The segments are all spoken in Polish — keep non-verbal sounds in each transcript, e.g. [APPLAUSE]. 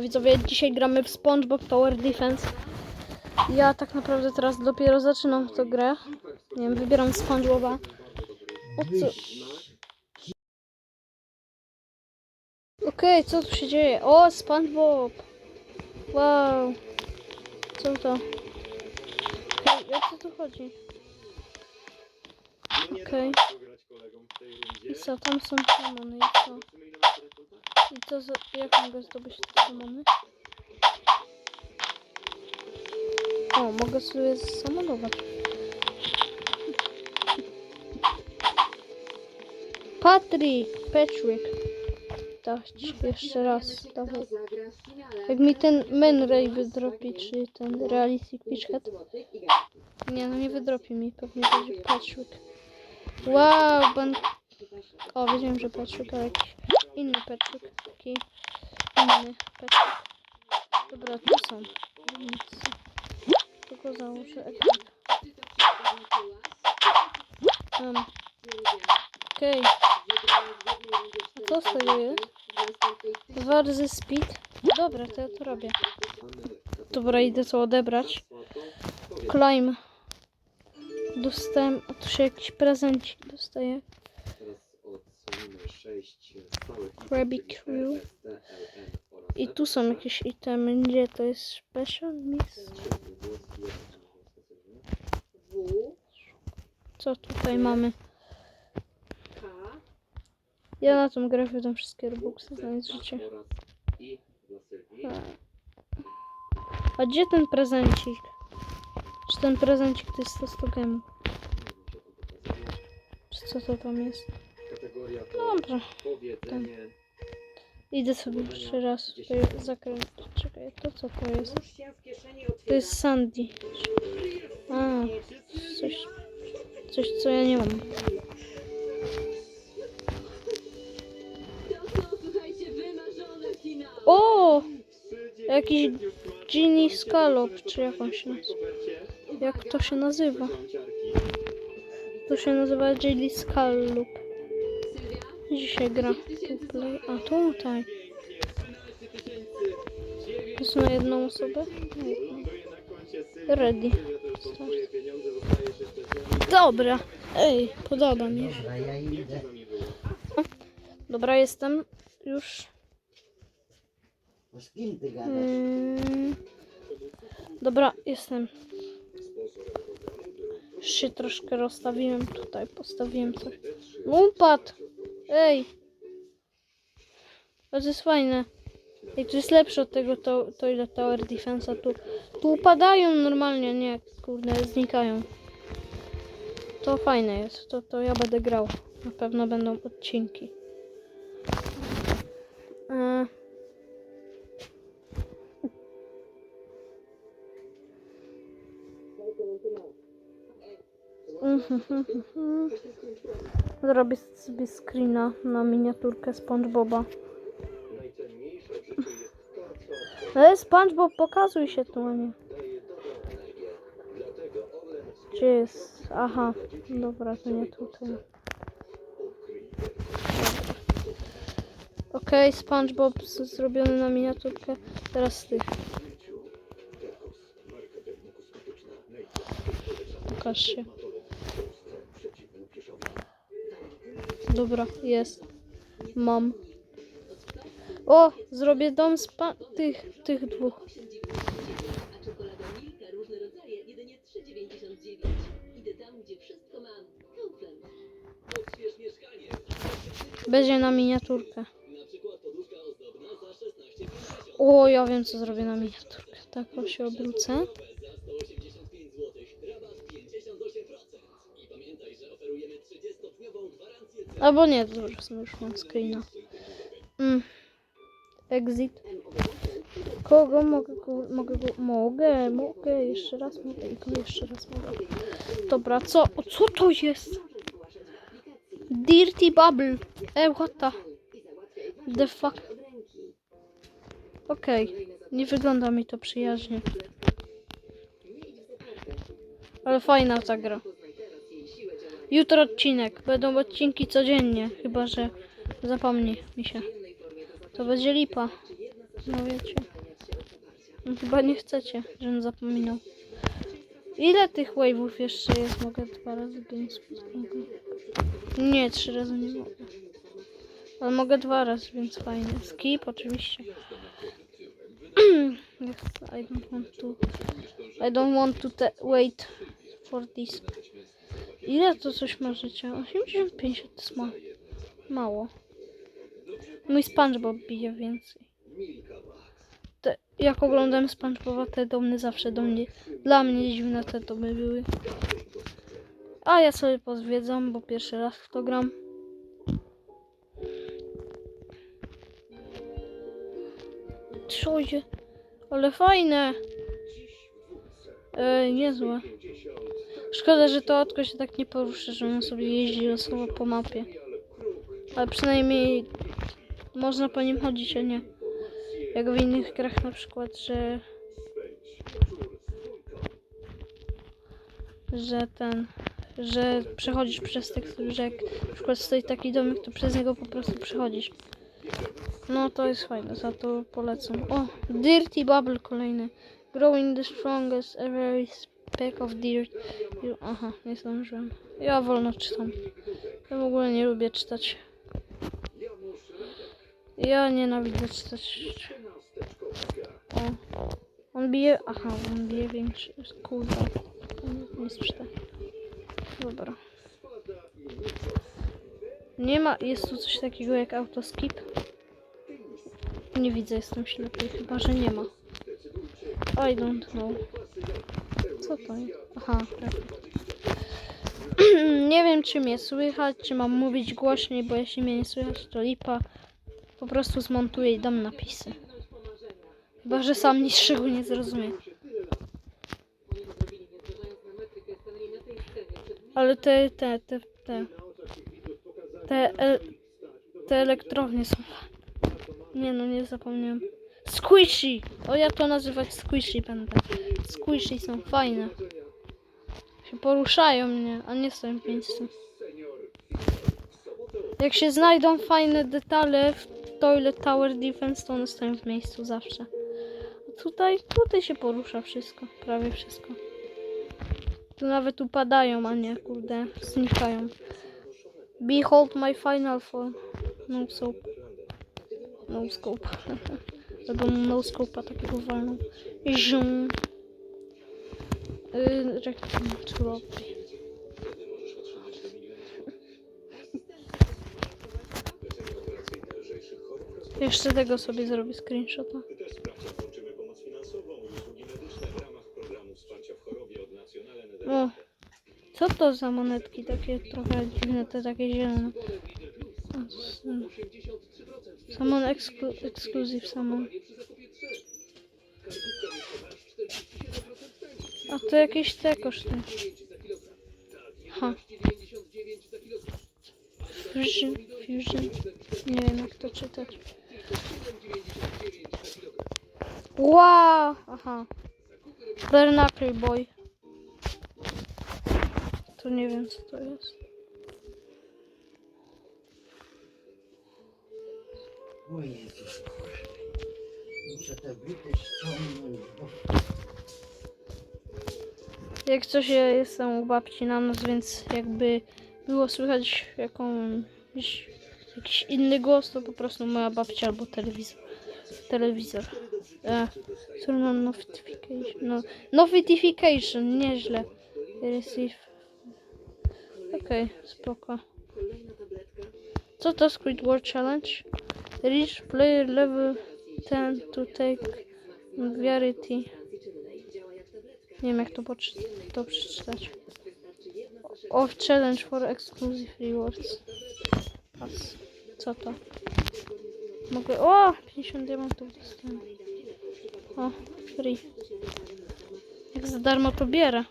Widzowie, dzisiaj gramy w SpongeBob Tower Defense. Ja tak naprawdę teraz dopiero zaczynam tę grę. Nie wiem, wybieram SpongeBoba. O co? Okej, co tu się dzieje? O, SpongeBob! Wow! Co to? Okej, o co tu chodzi? Okej. I co, tam są demony, i co? Co. Jak mogę zdobyć te? O, mogę sobie samolować. Patrick! Patrick! Dać jeszcze raz. Dawaj. Jak mi ten Men Ray wydropi, czyli ten Realistic Pitchhead. Nie, no nie wydropi mi, pewnie będzie Patrick. Wow, ban... O, wiedziałem, że Patrick, ale jakiś inny Patrick. Taki inny Patrick. Dobra, tu są. Nic. Tylko założę ekran. Um, Okej. A co z tego jest? Bardzo speed. Dobra, to ja to robię. Dobra, idę to odebrać. Climb. Dostałem, a tu się jakiś Krabby Crew. I tu są jakieś itemy. Gdzie to jest special mix? W, Co tutaj mamy? Ja na tą grę wydam wszystkie robuxy za nic życie. A gdzie ten prezencik? Czy ten prezencik to jest to 100 gemów? Czy co to tam jest? Dobra. powiedzenie. Idę sobie jeszcze raz tutaj zakręcić. Czekaj, to co to jest? To jest Sandy. A, coś, coś co ja nie mam. O! Jakiś Ginny Scallop, czy jak on się nazywa? Jak to się nazywa? To się nazywa Ginny Scallop. Dzisiaj gra. A tutaj. Jest na jedną osobę? Ready. Dobra. Ej, podoba mi się. Dobra, jestem już. Mm, dobra, jestem. Się troszkę rozstawiłem tutaj, postawiłem coś. No upadł! Ej! To jest fajne. Ej, to jest lepsze od tego to, Toilet Tower Defense'a. Tu, tu upadają normalnie, nie, kurde, znikają. To fajne jest, to, to ja będę grał. Na pewno będą odcinki. Zrobię sobie screena na miniaturkę SpongeBoba. Ale SpongeBob, pokazuj się tu, a nie. Gdzie jest? Aha, dobra, to nie tutaj. Okej, SpongeBob z- zrobiony na miniaturkę. Teraz ty. Pokaż się. Dobra, jest. Mam. O, zrobię dom z tych, tych dwóch. A czekolada Milka różne rodzaje jedynie 3,99. Idę tam, gdzie wszystko mam. Kaufland. Będzie na miniaturkę. O, ja wiem co zrobię na miniaturkę. Tak, o się obrócę. Albo nie, dobrze, sobie już mam screena. Mm. Exit. Kogo mogę mogę mogę, mogę, jeszcze raz mogę jeszcze raz mogę. Dobra, co, o, co to jest? Dirty Bubble. Ej, what the, the fuck? Okej, nie wygląda mi to przyjaźnie. Ale fajna ta gra. Jutro odcinek. Będą odcinki codziennie, chyba że zapomni mi się. To będzie lipa. No wiecie. No, chyba nie chcecie, żebym zapominał. Ile tych wave'ów jeszcze jest? Mogę dwa razy spróbować. Nie, trzy razy nie mogę. Ale mogę dwa razy, więc fajnie. Skip oczywiście. [CLEARS THROAT] I don't want to. I don't want to wait for this. Ile to coś ma życia? 85 to jest ma mało. Mój SpongeBob bije więcej. Te, jak oglądam SpongeBoba, te domy zawsze do mnie, dla mnie dziwne te domy były. A ja sobie pozwiedzam, bo pierwszy raz w to gram. Się? Ale fajne. Ej, niezłe. Szkoda, że to autko się tak nie porusza, że on sobie jeździ losowo po mapie. Ale przynajmniej można po nim chodzić, a nie jak w innych grach na przykład, że że ten, że przechodzisz przez tekstury, że jak na przykład stoi taki domek, to przez niego po prostu przechodzisz. No to jest fajne, za to polecam. O, Dirty Bubble kolejny. Growing the strongest every speck of dirt. Aha, nie zdążyłem. Ja wolno czytam. Ja w ogóle nie lubię czytać. Ja nienawidzę czytać. O. On bije. Aha, on bije większy. Kurwa. Nie przeczyta. Dobra. Nie ma. Jest tu coś takiego jak autoskip? Nie widzę, jestem ślepy. Chyba, że nie ma. I don't know. Co to jest? Aha, [CLEARS THROAT] nie wiem, czy mnie słychać, czy mam mówić głośniej, bo jeśli mnie nie słychać, to lipa. Po prostu zmontuję i dam napisy. Chyba, że sam niczego nie zrozumie. Ale te, te, te, te, te, e, te elektrownie są. Nie no, nie zapomniałem. Squishy! O, ja to nazywać squishy będę. Squishy są fajne. Się poruszają mnie, a nie stoją w miejscu. Jak się znajdą fajne detale w Toilet Tower Defense, to one stoją w miejscu zawsze. A tutaj, tutaj się porusza wszystko, prawie wszystko. Tu nawet upadają, a nie, kurde, znikają. Behold my final form. No soap. No scope. [LAUGHS] Albo no scope'a takiego walną. Zium. Yy. Jeszcze tego sobie zrobię screenshota. O, co to za monetki takie trochę dziwne, te takie zielone? Samon eksklu ekskluzyw samon. A to jakieś te koszty. Ha. Fusion, fusion. Nie wiem jak to czytać. Wow! Aha. Bernacle Boy. To nie wiem co to jest. O kochany. Muszę te buty ściągnąć, bo Jak coś ja jestem u babci na noc, więc jakby było słychać jakąś, jakiś inny głos, to po prostu moja babcia albo telewizor. Telewizor. E, który ma notification. No, notification, nieźle. Receive. Okej, spoko. Co to Squidward Challenge? Reach player level 10 to take Variety. Nie wiem jak to, to przeczytać. Off challenge for exclusive rewards. Pass. Co to? Mogę. O! 50 diamentów dostałem. O, free. Jak za darmo to bierę.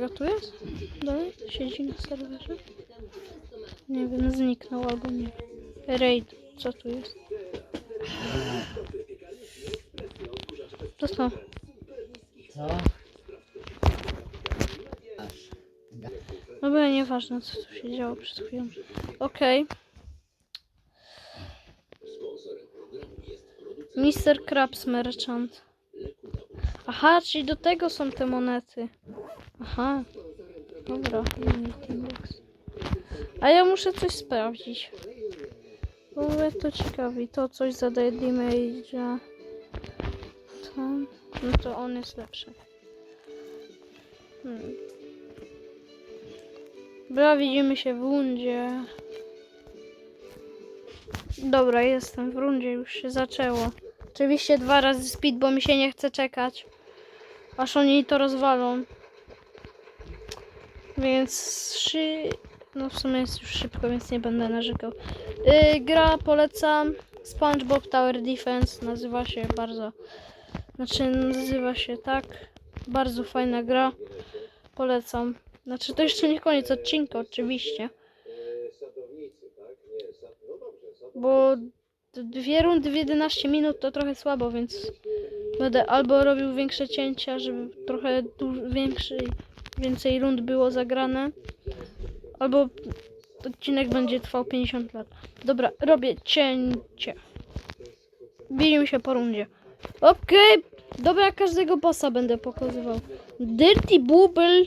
Aga tu jest? Dalej? Siedzi na serwerze? Nie wiem, zniknął albo nie. Raid, co tu jest? Dostał. Co? No było nieważne, co tu się działo przed chwilą. Okej. Okay. Mr. Krabs Merchant. Aha, czyli do tego są te monety. Aha. Dobra. Unity Box. A ja muszę coś sprawdzić. Bo mnie to ciekawi. To coś zadaje damage'a. Tam. No to on jest lepszy. Hmm. Widzimy się w rundzie. Dobra, jestem w rundzie, już się zaczęło. Oczywiście dwa razy speed, bo mi się nie chce czekać. Aż oni to rozwalą. Więc trzy... No w sumie jest już szybko, więc nie będę narzekał. Yy, gra polecam. SpongeBob Tower Defense nazywa się bardzo... Znaczy nazywa się tak. Bardzo fajna gra. Polecam. Znaczy to jeszcze nie koniec odcinka oczywiście. Bo dwie rundy w 11 minut to trochę słabo, więc będę albo robił większe cięcia, żeby trochę duż, większy, więcej rund było zagrane, albo odcinek będzie trwał 50 lat. Dobra, robię cięcie. Bijmy się po rundzie. Okej, dobra, każdego bossa będę pokazywał. Dirty Bubble.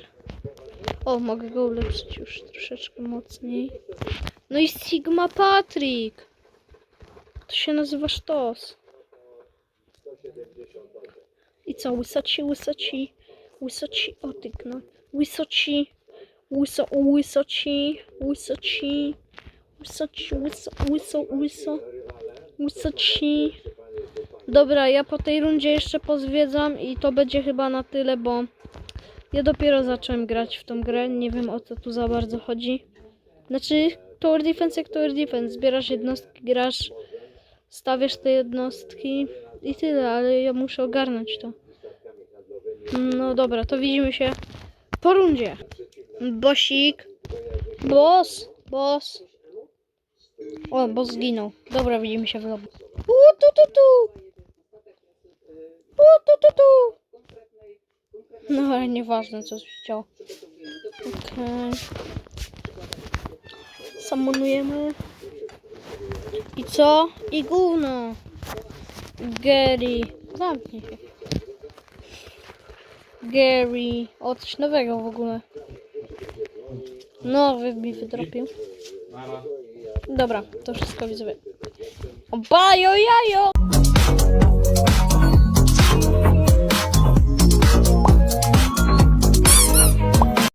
O, mogę go ulepszyć już troszeczkę mocniej. No i Sigma Patrick. To się nazywa sztos. I co, łysoci, łysoci, łysoci, o tykno. Łysoci, łyso, łysoci, łysoci, łysoci, łyso, łyso, łyso, łysoci. Dobra, ja po tej rundzie jeszcze pozwiedzam i to będzie chyba na tyle, bo ja dopiero zacząłem grać w tą grę, nie wiem o co tu za bardzo chodzi. Znaczy, Tower Defense jak Tower Defense. Zbierasz jednostki, grasz, stawiasz te jednostki i tyle, ale ja muszę ogarnąć to. No dobra, to widzimy się po rundzie. Bosik. Boss. Boss. O, boss zginął. Dobra, widzimy się w lobby. U, tu, tu, tu. U, tu, tu, tu. No ale nieważne, co się działo. Okej. Samonujemy. I co? I gówno. Gary. Zamknij się. Gary. O, coś nowego w ogóle. Nowy mi wydropił. Dobra, to wszystko widzowie. O, bajo jajo!